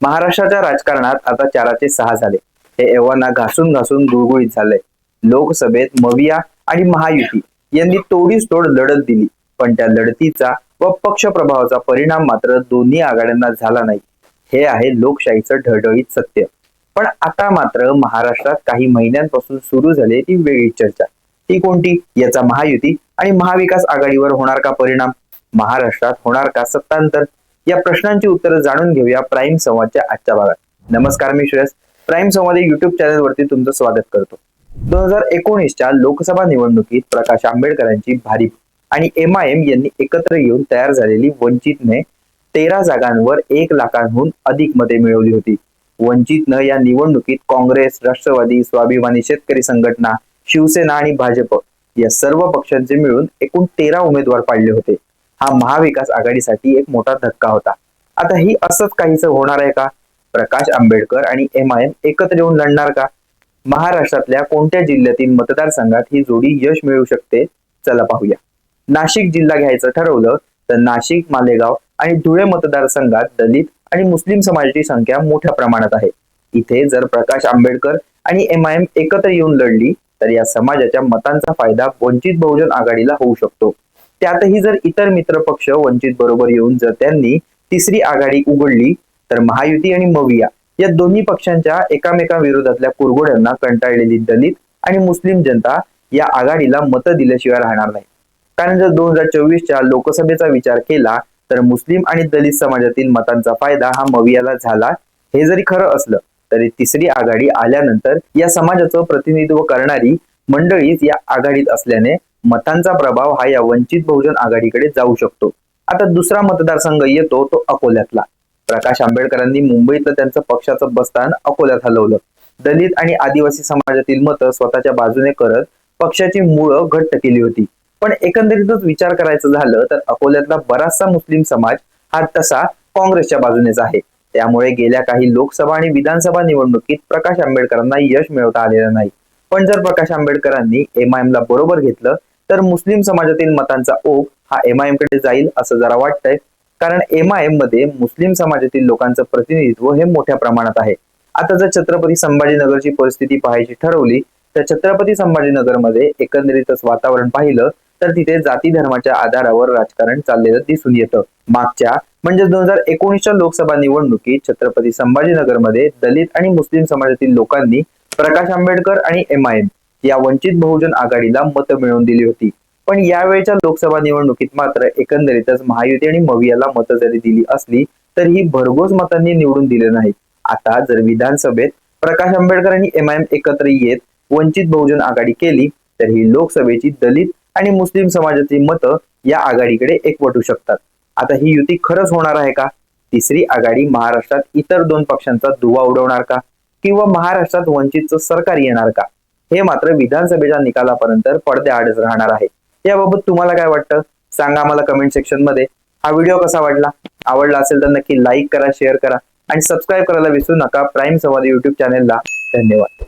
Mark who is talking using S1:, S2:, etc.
S1: महाराष्ट्राच्या राजकारणात आता चाराचे सहा झाले. हे एव्हाना घासून घासून गुळगुळीत झालंय लोकसभेत मविया आणि महायुती यांनी तोडीस तोड लढत दिली. पण त्या लढतीचा व पक्ष प्रभावाचा परिणाम मात्र दोन्ही आघाड्यांना झाला नाही. हे आहे लोकशाहीचं ढळढळीत सत्य. पण आता मात्र महाराष्ट्रात काही महिन्यांपासून सुरू झाली ती वेगळी चर्चा. ती कोणती? याचा महायुती आणि महाविकास आघाडीवर होणार का परिणाम? महाराष्ट्रात होणार का सत्तांतर? या प्रश्नांची उत्तरं जाणून घेऊया प्राईम संवादच्या आजच्या भागात. नमस्कार मी Shreyas. Prime Samvad YouTube channel वरती तुमचं स्वागत करतो. दोन हजार एकोणीसच्या लोकसभा निवडणुकीत प्रकाश आंबेडकरांची भारी आणि एम आय एम यांनी एकत्र येऊन तयार झालेली वंचितने तेरा जागांवर एक लाखांहून अधिक मते मिळवली होती. वंचितनं या निवडणुकीत काँग्रेस राष्ट्रवादी स्वाभिमानी शेतकरी संघटना शिवसेना आणि भाजप या सर्व पक्षांचे मिळून एकूण तेरा उमेदवार पाडले होते. हा महाविकास आघाडीसाठी एक मोठा धक्का होता. आता ही असंच काहीच होणार आहे का? प्रकाश आंबेडकर आणि एम आय एम एकत्र येऊन लढणार का? महाराष्ट्रातल्या कोणत्या जिल्ह्यातील मतदारसंघात ही जोडी यश मिळू शकते? चला पाहूया. नाशिक जिल्हा घ्यायचं ठरवलं तर नाशिक मालेगाव आणि धुळे मतदारसंघात दलित आणि मुस्लिम समाजाची संख्या मोठ्या प्रमाणात आहे. इथे जर प्रकाश आंबेडकर आणि एम आय एम एकत्र येऊन लढली तर या समाजाच्या मतांचा फायदा वंचित बहुजन आघाडीला होऊ शकतो. त्यातही जर इतर मित्र पक्ष वंचित बरोबर येऊन जर त्यांनी तिसरी आघाडी उघडली तर महायुती आणि मविया या दोन्ही पक्षांच्या एकामेकाविरोधातल्या कुरघोड्यांना कंटाळलेली दलित आणि मुस्लिम जनता या आघाडीला मतं दिल्याशिवाय राहणार नाही. कारण जर दोन हजार चोवीसच्या लोकसभेचा विचार केला तर मुस्लिम आणि दलित समाजातील मतांचा फायदा हा मवियाला झाला. हे जरी खरं असलं तरी तिसरी आघाडी आल्यानंतर या समाजाचं प्रतिनिधित्व करणारी मंडळीच या आघाडीत असल्याने मतांचा प्रभाव हा या वंचित बहुजन आघाडीकडे जाऊ शकतो. आता दुसरा मतदारसंघ येतो तो अकोल्यातला. प्रकाश आंबेडकरांनी मुंबईतलं त्यांचं पक्षाचं बस्तान अकोल्यात हलवलं. दलित आणि आदिवासी समाजातील मतं स्वतःच्या बाजूने करत पक्षाची मुळं घट्ट केली होती. पण एकंदरीतच विचार करायचं झालं तर अकोल्यातला बराचसा मुस्लिम समाज हा तसा काँग्रेसच्या बाजूनेच आहे. त्यामुळे गेल्या काही लोकसभा आणि विधानसभा निवडणुकीत प्रकाश आंबेडकरांना यश मिळवता आलेलं नाही. पण जर प्रकाश आंबेडकरांनी एम आय ला बरोबर घेतलं तर मुस्लिम समाजातील मतांचा ओघ हा एम आय एमकडे जाईल असं जरा वाटतंय. कारण एम आय एममध्ये मुस्लिम समाजातील लोकांचं प्रतिनिधित्व हे मोठ्या प्रमाणात आहे. आता जर छत्रपती संभाजीनगरची परिस्थिती पाहायची ठरवली तर छत्रपती संभाजीनगरमध्ये एकंदरीतच वातावरण पाहिलं तर तिथे जाती धर्माच्या आधारावर राजकारण चाललेलं दिसून येतं. मागच्या म्हणजे दोन हजार एकोणीसच्या लोकसभा निवडणुकीत छत्रपती संभाजीनगरमध्ये दलित आणि मुस्लिम समाजातील लोकांनी प्रकाश आंबेडकर आणि एम आय एम या वंचित बहुजन आघाडीला मतं मिळवून दिली होती. पण यावेळच्या लोकसभा निवडणुकीत मात्र एकंदरीतच महायुती आणि मवियाला मतं जरी दिली असली तर ही भरघोस मतांनी निवडून दिले नाहीत. आता जर विधानसभेत प्रकाश आंबेडकर आणि एम आय एम एकत्र येत वंचित बहुजन आघाडी केली तर ही लोकसभेची दलित आणि मुस्लिम समाजाची मतं या आघाडीकडे एकवटू शकतात. आता ही युती खरंच होणार आहे का? तिसरी आघाडी महाराष्ट्रात इतर दोन पक्षांचा दुवा उडवणार का? किंवा महाराष्ट्रात वंचितचं सरकार येणार का? हे मात्र विधानसभेच्या निकालापर्यंत पडद्याआडच राहणार आहे. याबाबत तुम्हाला काय वाटतं? सांगा आम्हाला कमेंट सेक्शनमध्ये. हा व्हिडिओ कसा वाटला? आवडला असेल तर नक्की लाईक करा शेअर करा आणि सबस्क्राईब करायला विसरू नका. प्राईम संवाद युट्यूब चॅनेलला धन्यवाद.